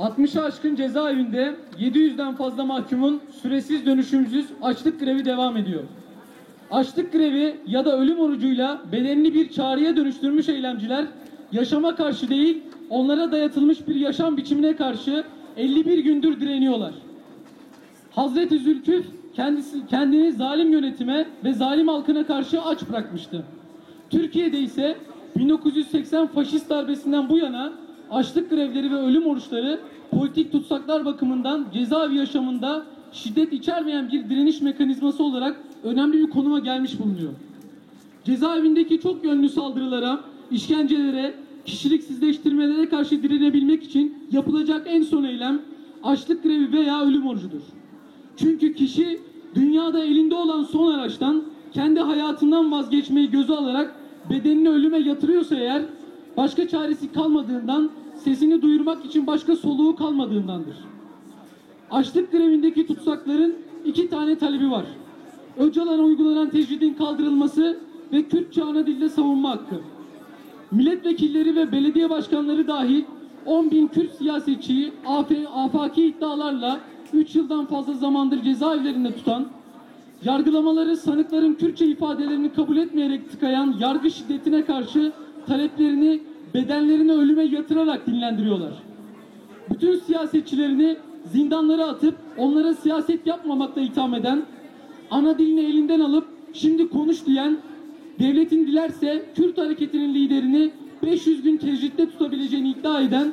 60'ı aşkın cezaevinde 700'den fazla mahkumun süresiz dönüşümsüz açlık grevi devam ediyor. Açlık grevi ya da ölüm orucuyla bedenini bir çağrıya dönüştürmüş eylemciler yaşama karşı değil onlara dayatılmış bir yaşam biçimine karşı 51 gündür direniyorlar. Hazreti Zülküf kendisi, kendini zalim yönetime ve zalim halkına karşı aç bırakmıştı. Türkiye'de ise 1980 faşist darbesinden bu yana açlık grevleri ve ölüm oruçları politik tutsaklar bakımından cezaevi yaşamında şiddet içermeyen bir direniş mekanizması olarak önemli bir konuma gelmiş bulunuyor. Cezaevindeki çok yönlü saldırılara, işkencelere, kişiliksizleştirmelere karşı direnebilmek için yapılacak en son eylem açlık grevi veya ölüm orucudur. Çünkü kişi dünyada elinde olan son araçtan kendi hayatından vazgeçmeyi göze alarak bedenini ölüme yatırıyorsa eğer başka çaresi kalmadığından sesini duyurmak için başka soluğu kalmadığındandır. Açlık grevindeki tutsakların iki tane talebi var. Öcalan'a uygulanan tecridin kaldırılması ve Kürtçe ana dilde savunma hakkı. Milletvekilleri ve belediye başkanları dahil 10 bin Kürt siyasetçiyi af afaki iddialarla 3 yıldan fazla zamandır cezaevlerinde tutan, yargılamaları sanıkların Kürtçe ifadelerini kabul etmeyerek tıkayan yargı şiddetine karşı taleplerini bedenlerini ölüme yatırarak dinlendiriyorlar. Bütün siyasetçilerini zindanlara atıp onlara siyaset yapmamakla itham eden, ana dilini elinden alıp şimdi konuş diyen, devletin dilerse Kürt hareketinin liderini 500 gün tecritte tutabileceğini iddia eden,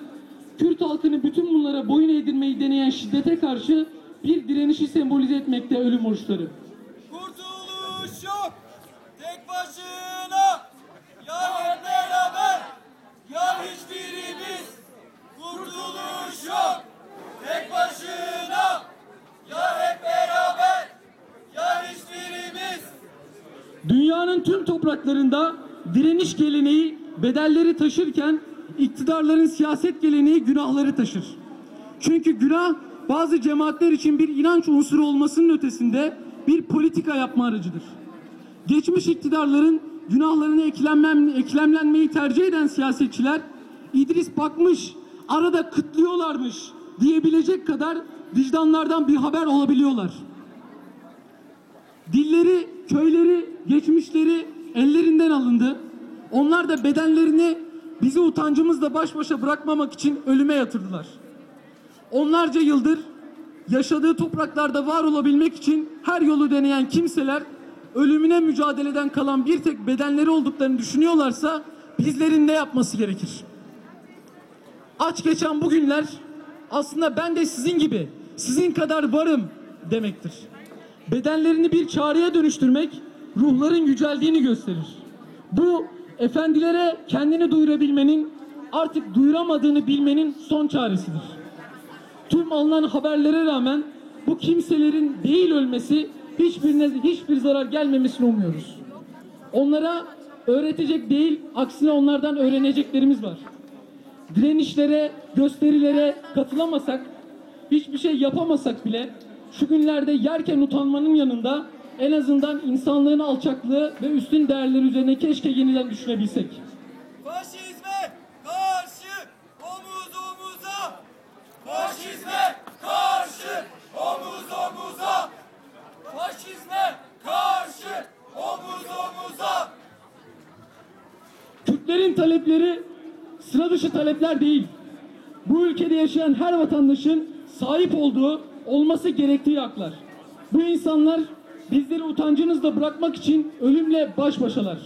Kürt halkını bütün bunlara boyun eğdirmeyi deneyen şiddete karşı bir direnişi sembolize etmekte ölüm oruçları. Kurtuluş yok. Tek başına. Ya hep beraber. Ya hiçbirimiz. Kurtuluş yok. Tek başına. Ya hep beraber. Ya hiçbirimiz. Dünyanın tüm topraklarında direniş geleneği bedelleri taşırken iktidarların siyaset geleneği günahları taşır. Çünkü günah bazı cemaatler için bir inanç unsuru olmasının ötesinde bir politika yapma aracıdır. Geçmiş iktidarların günahlarına eklenmem, eklemlenmeyi tercih eden siyasetçiler İdris bakmış arada kıtlıyorlarmış diyebilecek kadar vicdanlardan bir haber olabiliyorlar. Dilleri, köyleri, geçmişleri ellerinden alındı. Onlar da bedenlerini bizi utancımızla baş başa bırakmamak için ölüme yatırdılar. Onlarca yıldır yaşadığı topraklarda var olabilmek için her yolu deneyen kimseler ölümüne mücadeleden kalan bir tek bedenleri olduklarını düşünüyorlarsa bizlerin ne yapması gerekir? Aç geçen bu günler aslında ben de sizin gibi, sizin kadar varım demektir. Bedenlerini bir çağrıya dönüştürmek ruhların yüceldiğini gösterir. Bu efendilere kendini duyurabilmenin artık duyuramadığını bilmenin son çaresidir. Tüm alınan haberlere rağmen bu kimselerin değil ölmesi hiçbirine hiçbir zarar gelmemesini umuyoruz. Onlara öğretecek değil, aksine onlardan öğreneceklerimiz var. Direnişlere, gösterilere katılamasak, hiçbir şey yapamasak bile şu günlerde yerken utanmanın yanında en azından insanlığın alçaklığı ve üstün değerleri üzerine keşke yeniden düşünebilsek. Faşizme karşı omuz omuza. Faşizme karşı omuz omuza. Faşizme karşı omuz omuza. Kürtlerin talepleri sıra dışı talepler değil. Bu ülkede yaşayan her vatandaşın sahip olduğu, olması gerektiği haklar. Bu insanlar bizleri utancınızla bırakmak için ölümle baş başalar.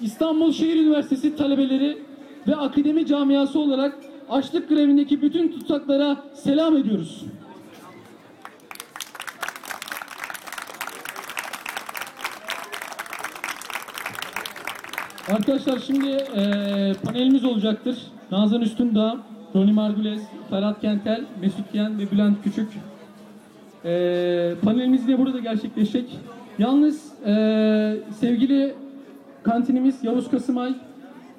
İstanbul Şehir Üniversitesi talebeleri ve akademi camiası olarak açlık grevindeki bütün tutsaklara selam ediyoruz. Arkadaşlar şimdi eee, panelimiz olacaktır. Nazan Üstündağ, Roni Margules, Ferhat Kentel, Mesut Yen ve Bülent Küçük. Eee panelimiz yine burada gerçekleşecek. Yalnız eee, sevgili kantinimiz Yavuz Kasımay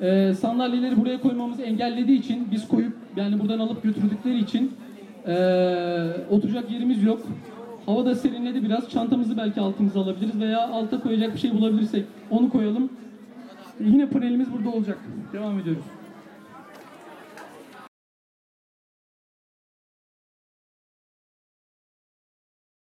eee, sandalyeleri buraya koymamızı engellediği için biz koyup yani buradan alıp götürdükleri için eee, oturacak yerimiz yok. Hava da serinledi biraz. Çantamızı belki altımıza alabiliriz veya alta koyacak bir şey bulabilirsek onu koyalım. Yine panelimiz burada olacak. Devam ediyoruz.